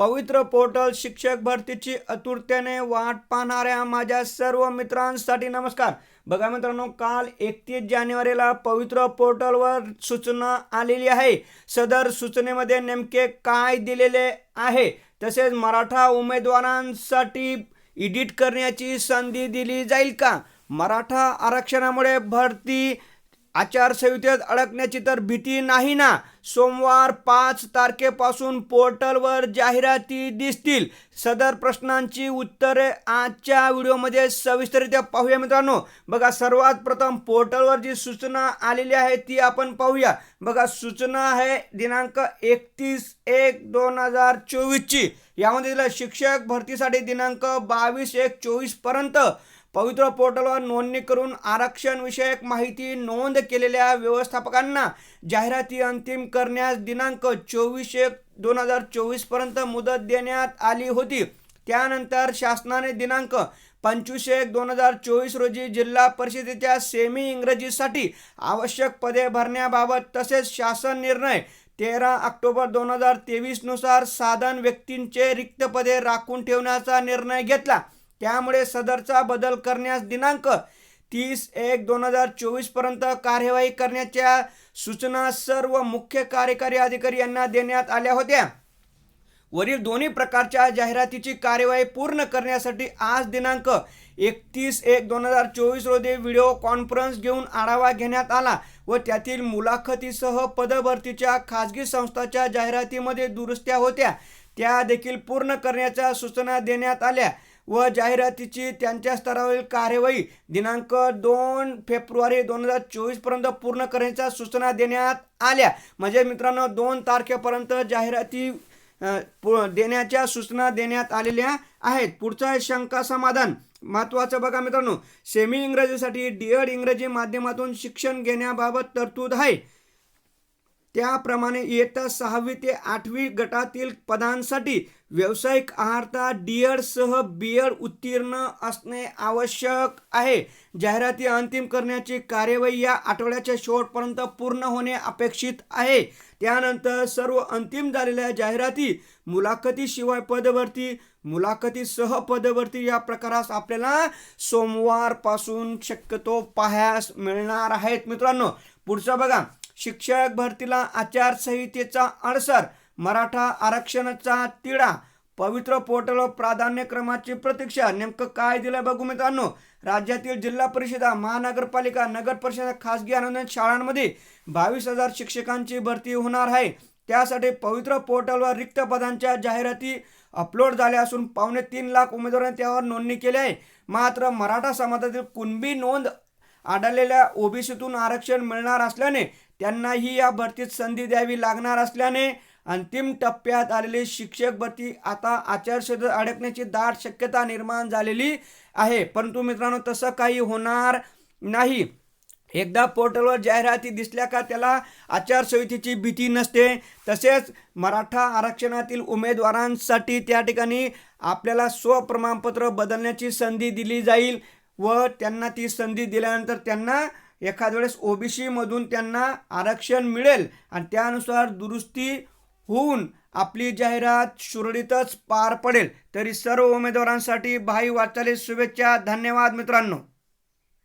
पवित्र पोर्टल शिक्षक भरतीची आतुरतेने वाट पाहणाऱ्या माझ्या सर्व मित्रांसाठी नमस्कार. बघा मित्रांनो काल एकतीस जानेवारीला पवित्र पोर्टलवर सूचना आलेली आहे. सदर सूचनेमध्ये नेमके काय दिलेले आहे? तसेच मराठा उमेदवारांसाठी एडिट करण्याची संधी दिली जाईल का? मराठा आरक्षणामुळे भरती आचारसंहितेत अडकण्याची तर भीती नाही ना? सोमवार पाच तारखेपासून पोर्टलवर जाहिराती दिसतील. सदर प्रश्नांची उत्तरे आजच्या व्हिडिओमध्ये सविस्तरित्या पाहूया मित्रांनो. बघा सर्वात प्रथम पोर्टलवर जी सूचना आलेली आहे ती आपण पाहूया. बघा सूचना आहे दिनांक एकतीस एक दोन हजार चोवीसची. यामध्ये शिक्षक भरतीसाठी दिनांक बावीस एक चोवीसपर्यंत पर्यंत पवित्र पोर्टलवर नोंदणी करून आरक्षणविषयक माहिती नोंद केलेल्या व्यवस्थापकांना जाहिराती अंतिम करण्यास दिनांक चोवीस एक दोन हजार चोवीसपर्यंत मुदत देण्यात आली होती. त्यानंतर शासनाने दिनांक पंचवीस एक दोन हजार चोवीस रोजी जिल्हा परिषदेच्या सेमी इंग्रजीसाठी आवश्यक पदे भरण्याबाबत तसेच शासन निर्णय तेरा ऑक्टोबर दोन हजार तेवीसनुसार साधन व्यक्तींचे रिक्त पदे राखून ठेवण्याचा निर्णय घेतला. त्यामुळे सदरचा बदल करण्यास दिनांक तीस एक दोन हजार चोवीसपर्यंत कार्यवाही करण्याच्या सूचना सर्व मुख्य कार्यकारी अधिकारी यांना देण्यात आल्या होत्या. वरील दोन्ही प्रकारच्या जाहिरातीची कार्यवाही पूर्ण करण्यासाठी आज दिनांक एकतीस एक दोन हजार चोवीस रोजी व्हिडिओ कॉन्फरन्स घेऊन आढावा घेण्यात आला व त्यातील मुलाखतीसह पदभरतीच्या खाजगी संस्थाच्या जाहिरातीमध्ये दुरुस्त्या होत्या. त्या देखील पूर्ण करण्याच्या सूचना देण्यात आल्या. व जाहिरातीची त्यांच्या स्तरावरील कार्यवाही दिनांक दोन फेब्रुवारी दोन हजार चोवीसपर्यंत पूर्ण करण्याच्या सूचना देण्यात आल्या. म्हणजे मित्रांनो दोन तारखेपर्यंत जाहिराती पु- देण्याच्या सूचना देण्यात आलेल्या आहेत. पुढचं आहे शंका समाधान. महत्वाचं बघा मित्रांनो सेमी इंग्रजीसाठी डीएड इंग्रजी माध्यमातून शिक्षण घेण्याबाबत तरतूद आहे. त्याप्रमाणे इयत्ता सहावी ते आठवी गटातील पदांसाठी व्यावसायिक आहारता डीएड सह बीएड उत्तीर्ण असणे आवश्यक आहे. जाहिराती अंतिम करण्याची कार्यवाही या आठवड्याच्या शेवटपर्यंत पूर्ण होणे अपेक्षित आहे. त्यानंतर सर्व अंतिम झालेल्या जाहिराती मुलाखतीशिवाय पदभरती मुलाखतीसह पदभरती या प्रकारास आपल्याला सोमवारपासून शक्यतो पाहायस मिळणार आहेत मित्रांनो. पुढचं बघा. शिक्षक भरतीला आचारसंहितेचा अडसर मराठा आरक्षणाचा तिढा पवित्र पोर्टल प्राधान्यक्रमाची प्रतीक्षा नेमकं काय दिलं बघू मित्रांनो? राज्यातील जिल्हा परिषदा महानगरपालिका नगर परिषदा खासगी अनुदान शाळांमध्ये बावीस हजार शिक्षकांची भरती होणार आहे. त्यासाठी पवित्र पोर्टलवर रिक्त पदांच्या जाहिराती अपलोड झाल्या असून पावणे तीन लाख उमेदवारांनी त्यावर नोंदणी केली आहे. मात्र मराठा समाजातील कुणबी नोंद आढळलेल्या ओबीसीतून आरक्षण मिळणार असल्याने त्यांनाही या भरतीत संधी द्यावी लागणार असल्याने अंतिम टप्प्यात आलेली शिक्षक भरती आता आचारसंहितेत अडकण्याची दाट शक्यता निर्माण झालेली आहे. परंतु मित्रांनो तसं काही होणार नाही. एकदा पोर्टलवर जाहिराती दिसल्या का त्याला आचारसंहितेची भीती नसते. तसेच मराठा आरक्षणातील उमेदवारांसाठी त्या ठिकाणी आपल्याला स्वप्रमाणपत्र बदलण्याची संधी दिली जाईल व त्यांना ती संधी दिल्यानंतर त्यांना एखाद्या वेळेस ओबीसीमधून त्यांना आरक्षण मिळेल आणि त्यानुसार दुरुस्ती होऊन आपली जाहिरात सुरळीतच पार पडेल. तरी सर्व उमेदवारांसाठी भाई वाचाले शुभेच्छा. धन्यवाद मित्रांनो.